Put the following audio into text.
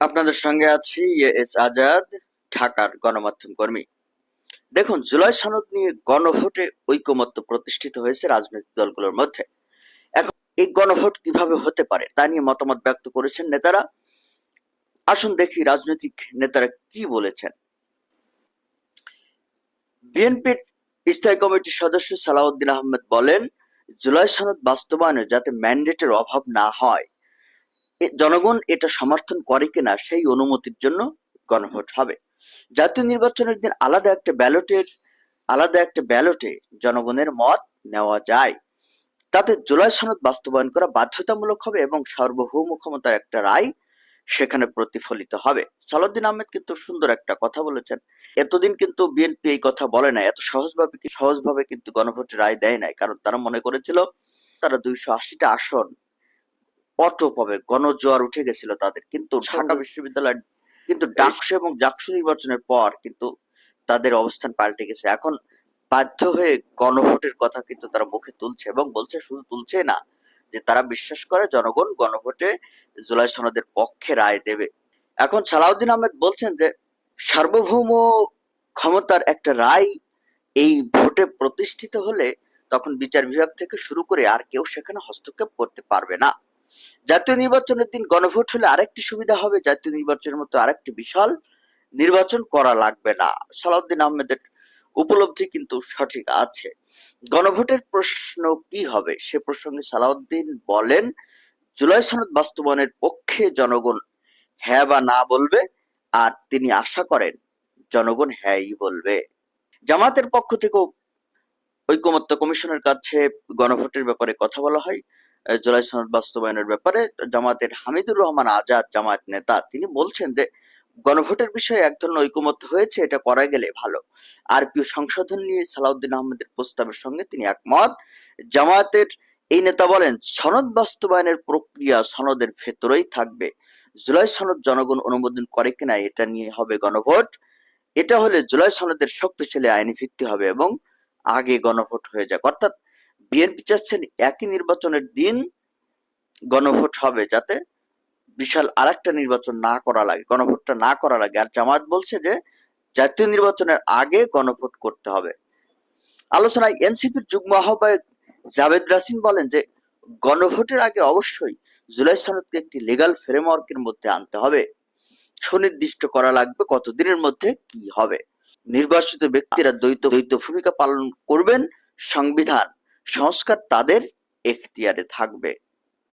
আপনাদের সঙ্গে আছি এস আজাদ, ঢাকার গণমাধ্যম কর্মী। দেখুন, জুলাই সনদ নিয়ে গণভোটে ঐকমত্য প্রতিষ্ঠিত হয়েছে রাজনৈতিক দলগুলোর মধ্যে। এখন এই গণভোট কীভাবে হতে পারে তা নিয়ে মতামত ব্যক্ত করেছেন নেতারা। আসুন দেখি রাজনৈতিক নেতারা কি বলেছেন। বিএনপির স্থায়ী কমিটির সদস্য সালাউদ্দিন আহমেদ বলেন, জুলাই সনদ বাস্তবায়নে যাতে ম্যান্ডেটের অভাব না হয় জনগণ এটা সমর্থন করে কিনা সেই অনুমতির জন্য গণভোট হবে। জাতীয় নির্বাচনের দিন আলাদা একটা ব্যালটের, আলাদা একটা ব্যালটে জনগণের মত নেওয়া যায়। তাতে জুলাই সনদ বাস্তবায়ন করা বাধ্যতামূলক হবে এবং সার্বভৌম ক্ষমতার একটা রায় সেখানে প্রতিফলিত হবে। সালাউদ্দিন আহমেদ কিন্তু সুন্দর একটা কথা বলেছেন। এতদিন কিন্তু বিএনপি এই কথা বলে না এত সহজভাবে সহজভাবে কিন্তু গণভোটের রায় দেয় নাই। কারণ তারা মনে করেছিল, তারা দুইশো আশিটা আসন অটো পাবে গণজোয়ার উঠে গেছিল তাদের। কিন্তু ঢাকা বিশ্ববিদ্যালয় কিন্তু ডাকসু এবং জাকসু নির্বাচনের পর কিন্তু তাদের অবস্থান পাল্টে গেছে। এখন বাধ্য হয়ে গণভোটের কথা কিন্তু তারা মুখে তুলছে এবং বলছে শুধু তুলছে না যে তারা বিশ্বাস করে জনগণ গণভোটে জুলাই সনদের পক্ষে রায় দেবে। এখন সালাউদ্দিন আহমেদ বলছেন যে সার্বভৌম ক্ষমতার একটা রায় এই ভোটে প্রতিষ্ঠিত হলে তখন বিচার বিভাগ থেকে শুরু করে আর কেউ সেখানে হস্তক্ষেপ করতে পারবে না। জাতীয় নির্বাচনের দিন গণভোট হলে আরেকটি সুবিধা হবে, জাতীয় নির্বাচনের মতো আরেকটি বিশাল নির্বাচন করা লাগবে না। সালাউদ্দিন আহমেদের উপলব্ধি কিন্তু সঠিক আছে। গণভোটের প্রশ্ন কি হবে? সে প্রসঙ্গে সালাউদ্দিন বলেন, জুলাই সনদ বাস্তবায়নের পক্ষে জনগণ হ্যাঁ বা না বলবে, আর তিনি আশা করেন জনগণ হ্যাঁই বলবে। জামাতের পক্ষ থেকেও ঐকমত্য কমিশনের কাছে গণভোটের ব্যাপারে কথা বলা হয়। জুলাই সনদ বাস্তবায়নের ব্যাপারে জামাতের হামিদুর রহমান আজাদ জামাত নেতা, তিনি বলছেন যে, গণভোটের বিষয়ে এক ধরনের ঐকমত্য হয়েছে, এটা করা গেলে ভালো। আরপিও সংশোধন নিয়ে সালাউদ্দিন আহমেদের প্রস্তাবের সঙ্গে তিনি একমত। জামায়াতের এই নেতা বলেন, সনদ বাস্তবায়নের প্রক্রিয়া সনদের ভেতরেই থাকবে। জুলাই সনদ জনগণ অনুমোদন করে কিনা, এটা নিয়ে হবে গণভোট। এটা হলে জুলাই সনদের শক্তিশালী আইনি ভিত্তি হবে এবং আগে গণভোট হয়ে যাক অর্থাৎ বিএনপি চাচ্ছেন একই নির্বাচনের দিন গণভোট হবে যাতে বিশাল আর একটা নির্বাচন না করা লাগে, গণভোটটা না করা লাগে। আর জামাত বলছে যে, জাতীয় নির্বাচনের আগে গণভোট করতে হবে। আলোচনায় এনসিপির যুগ্ম আহ্বায়ক জাভেদ রাসিন বলেন যে, গণভোটের আগে অবশ্যই জুলাই সনদকে একটি লিগাল ফ্রেমওয়ার্কের মধ্যে আনতে হবে। সুনির্দিষ্ট করা লাগবে কতদিনের মধ্যে কি হবে। নির্বাচিত ব্যক্তিরা দ্বৈত দ্বৈত ভূমিকা পালন করবেন সংবিধান। সংস্কার তাদের এখতিয়ারে থাকবে।